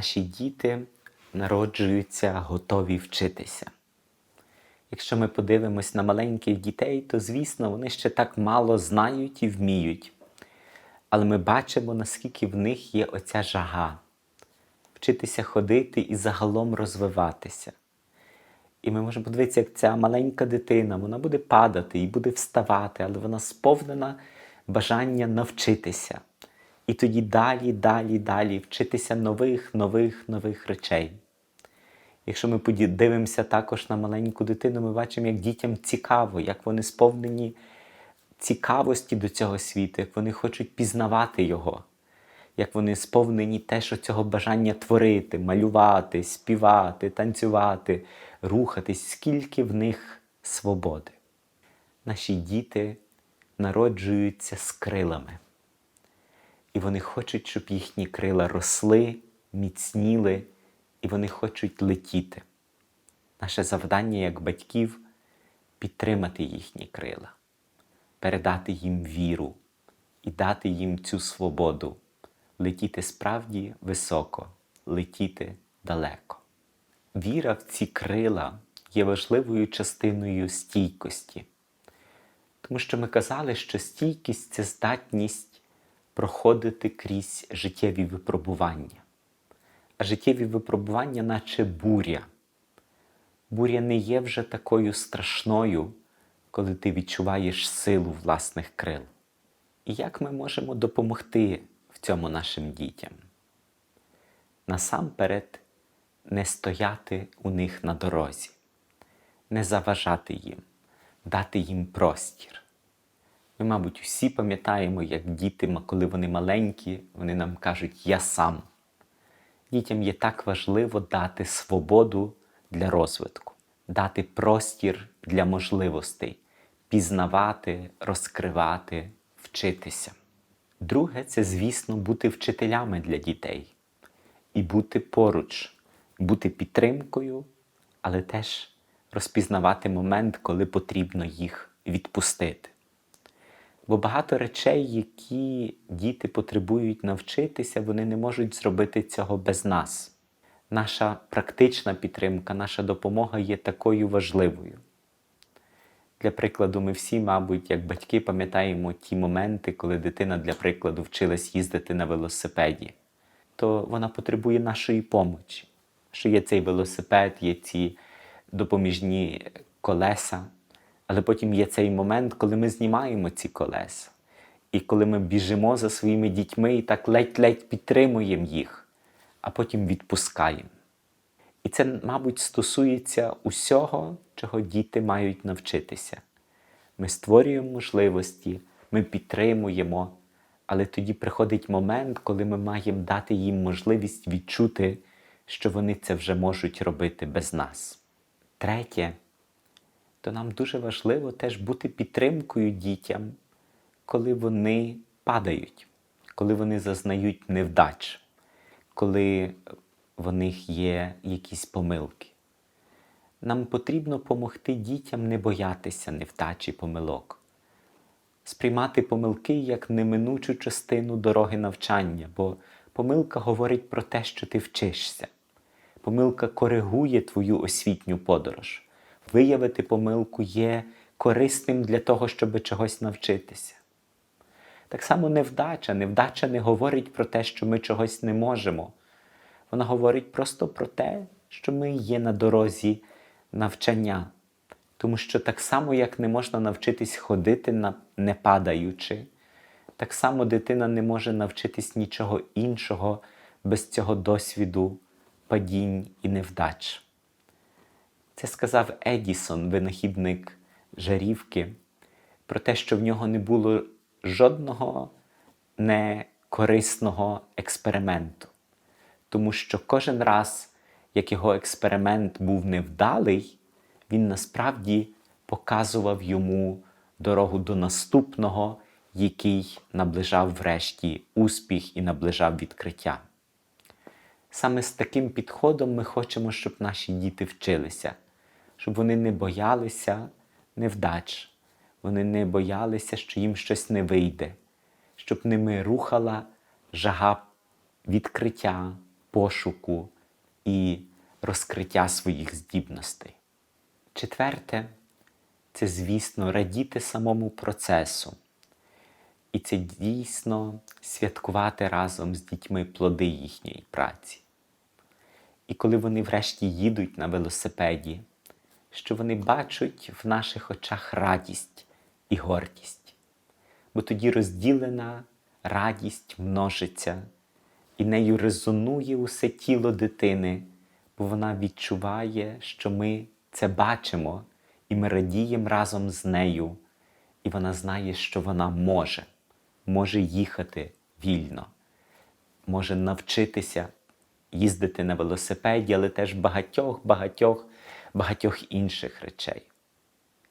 наші діти народжуються готові вчитися. Якщо ми подивимось на маленьких дітей, то звісно вони ще так мало знають і вміють. Але ми бачимо, наскільки в них є оця жага вчитися ходити і загалом розвиватися. І ми можемо подивитися, як ця маленька дитина, вона буде падати і буде вставати, але вона сповнена бажання навчитися. І тоді далі, далі, далі вчитися нових, нових, нових речей. Якщо ми дивимося також на маленьку дитину, ми бачимо, як дітям цікаво, як вони сповнені цікавості до цього світу, як вони хочуть пізнавати його, як вони сповнені теж цього бажання творити, малювати, співати, танцювати, рухатись, скільки в них свободи. Наші діти народжуються з крилами. І вони хочуть, щоб їхні крила росли, міцніли, і вони хочуть летіти. Наше завдання як батьків підтримати їхні крила, передати їм віру і дати їм цю свободу, летіти справді високо, летіти далеко. Віра в ці крила є важливою частиною стійкості, тому що ми казали, що стійкість це здатність проходити крізь життєві випробування. А життєві випробування, наче буря. Буря не є вже такою страшною, коли ти відчуваєш силу власних крил. І як ми можемо допомогти в цьому нашим дітям? Насамперед, не стояти у них на дорозі, не заважати їм, дати їм простір. Ми, мабуть, всі пам'ятаємо, як діти, коли вони маленькі, вони нам кажуть Я сам. Дітям є так важливо дати свободу для розвитку, дати простір для можливостей, пізнавати, розкривати, вчитися. Друге, це, звісно, бути вчителями для дітей і бути поруч, бути підтримкою, але теж розпізнавати момент, коли потрібно їх відпустити. Бо багато речей, які діти потребують навчитися, вони не можуть зробити цього без нас. Наша практична підтримка, наша допомога є такою важливою. Для прикладу, ми всі, мабуть, як батьки пам'ятаємо ті моменти, коли дитина, для прикладу, вчилась їздити на велосипеді, то вона потребує нашої помочі. Що є цей велосипед, є ці допоміжні колеса. Але потім є цей момент, коли ми знімаємо ці колеса. І коли ми біжимо за своїми дітьми і так ледь-ледь підтримуємо їх, а потім відпускаємо. І це, мабуть, стосується усього, чого діти мають навчитися. Ми створюємо можливості, ми підтримуємо, але тоді приходить момент, коли ми маємо дати їм можливість відчути, що вони це вже можуть робити без нас. Третє то нам дуже важливо теж бути підтримкою дітям, коли вони падають, коли вони зазнають невдач, коли в них є якісь помилки. Нам потрібно допомогти дітям не боятися невдачі помилок, сприймати помилки як неминучу частину дороги навчання, бо помилка говорить про те, що ти вчишся. Помилка коригує твою освітню подорож виявити помилку є корисним для того, щоб чогось навчитися. Так само невдача. Невдача не говорить про те, що ми чогось не можемо. Вона говорить просто про те, що ми є на дорозі навчання. Тому що так само, як не можна навчитись ходити, не падаючи, так само дитина не може навчитись нічого іншого без цього досвіду падінь і невдач. Це сказав Едісон, винахідник жарівки, про те, що в нього не було жодного некорисного експерименту. Тому що кожен раз, як його експеримент був невдалий, він насправді показував йому дорогу до наступного, який наближав врешті успіх і наближав відкриття. Саме з таким підходом ми хочемо, щоб наші діти вчилися щоб вони не боялися невдач, вони не боялися, що їм щось не вийде, щоб ними рухала жага відкриття, пошуку і розкриття своїх здібностей. Четверте, це, звісно, радіти самому процесу. І це дійсно святкувати разом з дітьми плоди їхньої праці. І коли вони врешті їдуть на велосипеді, що вони бачать в наших очах радість і гордість, бо тоді розділена радість множиться, і нею резонує усе тіло дитини, бо вона відчуває, що ми це бачимо, і ми радіємо разом з нею, і вона знає, що вона може, може їхати вільно, може навчитися їздити на велосипеді, але теж багатьох, багатьох, багатьох інших речей.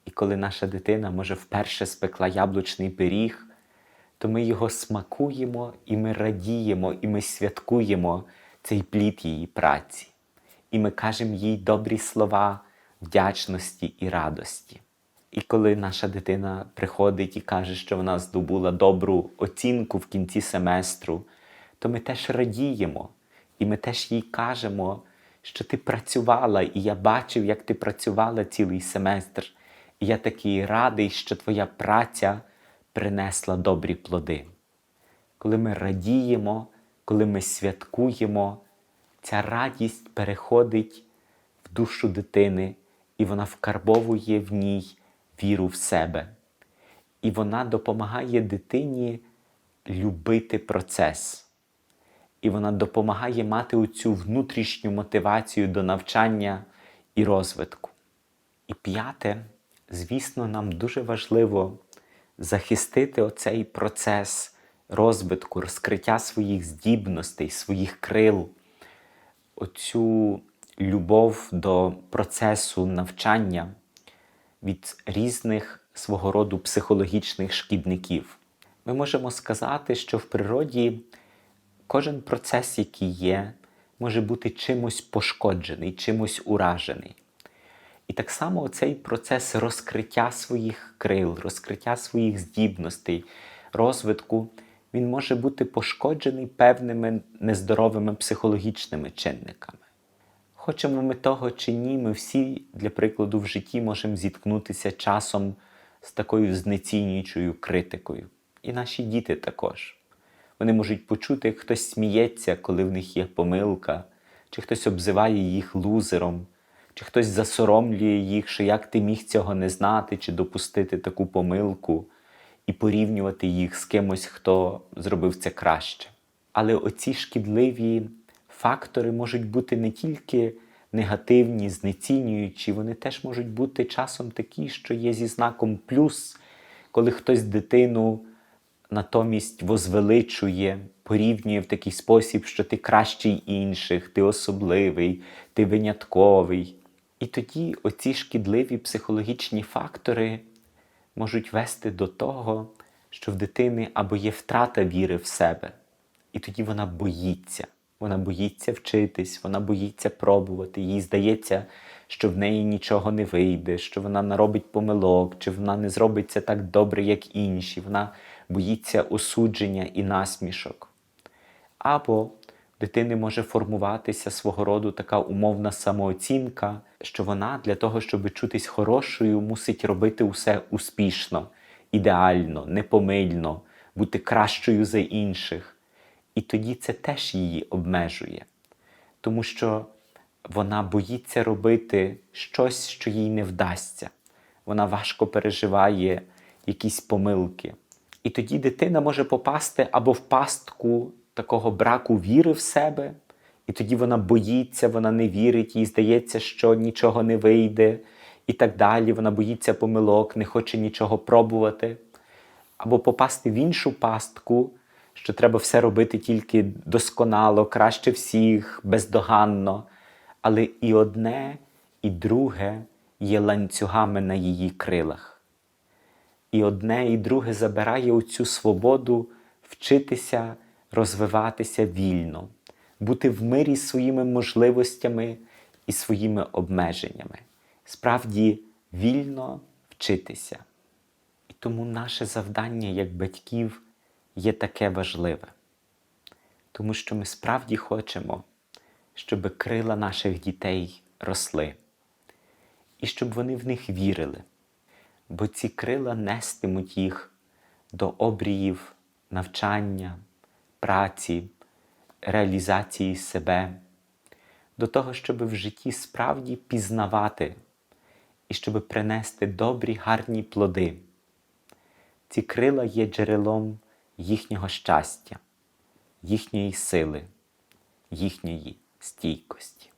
І коли наша дитина, може, вперше спекла яблучний пиріг, то ми його смакуємо і ми радіємо, і ми святкуємо цей плід її праці. І ми кажемо їй добрі слова вдячності і радості. І коли наша дитина приходить і каже, що вона здобула добру оцінку в кінці семестру, то ми теж радіємо, і ми теж їй кажемо, що ти працювала, і я бачив, як ти працювала цілий семестр. І я такий радий, що твоя праця принесла добрі плоди. Коли ми радіємо, коли ми святкуємо, ця радість переходить в душу дитини, і вона вкарбовує в ній віру в себе. І вона допомагає дитині любити процес. І вона допомагає мати оцю внутрішню мотивацію до навчання і розвитку. І п'яте, звісно, нам дуже важливо захистити оцей процес розвитку, розкриття своїх здібностей, своїх крил, оцю любов до процесу навчання від різних свого роду психологічних шкідників. Ми можемо сказати, що в природі кожен процес, який є, може бути чимось пошкоджений, чимось уражений. І так само цей процес розкриття своїх крил, розкриття своїх здібностей, розвитку, він може бути пошкоджений певними нездоровими психологічними чинниками. Хочемо ми того чи ні, ми всі, для прикладу, в житті можемо зіткнутися часом з такою знецінюючою критикою. І наші діти також. Вони можуть почути, як хтось сміється, коли в них є помилка, чи хтось обзиває їх лузером, чи хтось засоромлює їх, що як ти міг цього не знати, чи допустити таку помилку, і порівнювати їх з кимось, хто зробив це краще. Але оці шкідливі фактори можуть бути не тільки негативні, знецінюючі, вони теж можуть бути часом такі, що є зі знаком плюс, коли хтось дитину натомість возвеличує, порівнює в такий спосіб, що ти кращий інших, ти особливий, ти винятковий. І тоді оці шкідливі психологічні фактори можуть вести до того, що в дитини або є втрата віри в себе, і тоді вона боїться. Вона боїться вчитись, вона боїться пробувати. Їй здається, що в неї нічого не вийде, що вона наробить помилок, чи вона не зробить це так добре, як інші. Вона боїться осудження і насмішок. Або в дитини може формуватися свого роду така умовна самооцінка, що вона для того, щоб чутись хорошою, мусить робити усе успішно, ідеально, непомильно, бути кращою за інших. І тоді це теж її обмежує, тому що вона боїться робити щось, що їй не вдасться. Вона важко переживає якісь помилки. І тоді дитина може попасти або в пастку такого браку віри в себе, і тоді вона боїться, вона не вірить, їй здається, що нічого не вийде, і так далі. Вона боїться помилок, не хоче нічого пробувати. Або попасти в іншу пастку, що треба все робити тільки досконало, краще всіх, бездоганно. Але і одне, і друге є ланцюгами на її крилах. І одне, і друге забирає оцю свободу вчитися, розвиватися вільно, бути в мирі з своїми можливостями і своїми обмеженнями. Справді вільно вчитися. І тому наше завдання як батьків є таке важливе, тому що ми справді хочемо, щоб крила наших дітей росли, і щоб вони в них вірили, бо ці крила нестимуть їх до обріїв навчання, праці, реалізації себе, до того, щоб в житті справді пізнавати і щоб принести добрі, гарні плоди. Ці крила є джерелом їхнього щастя, їхньої сили, їхньої стійкості.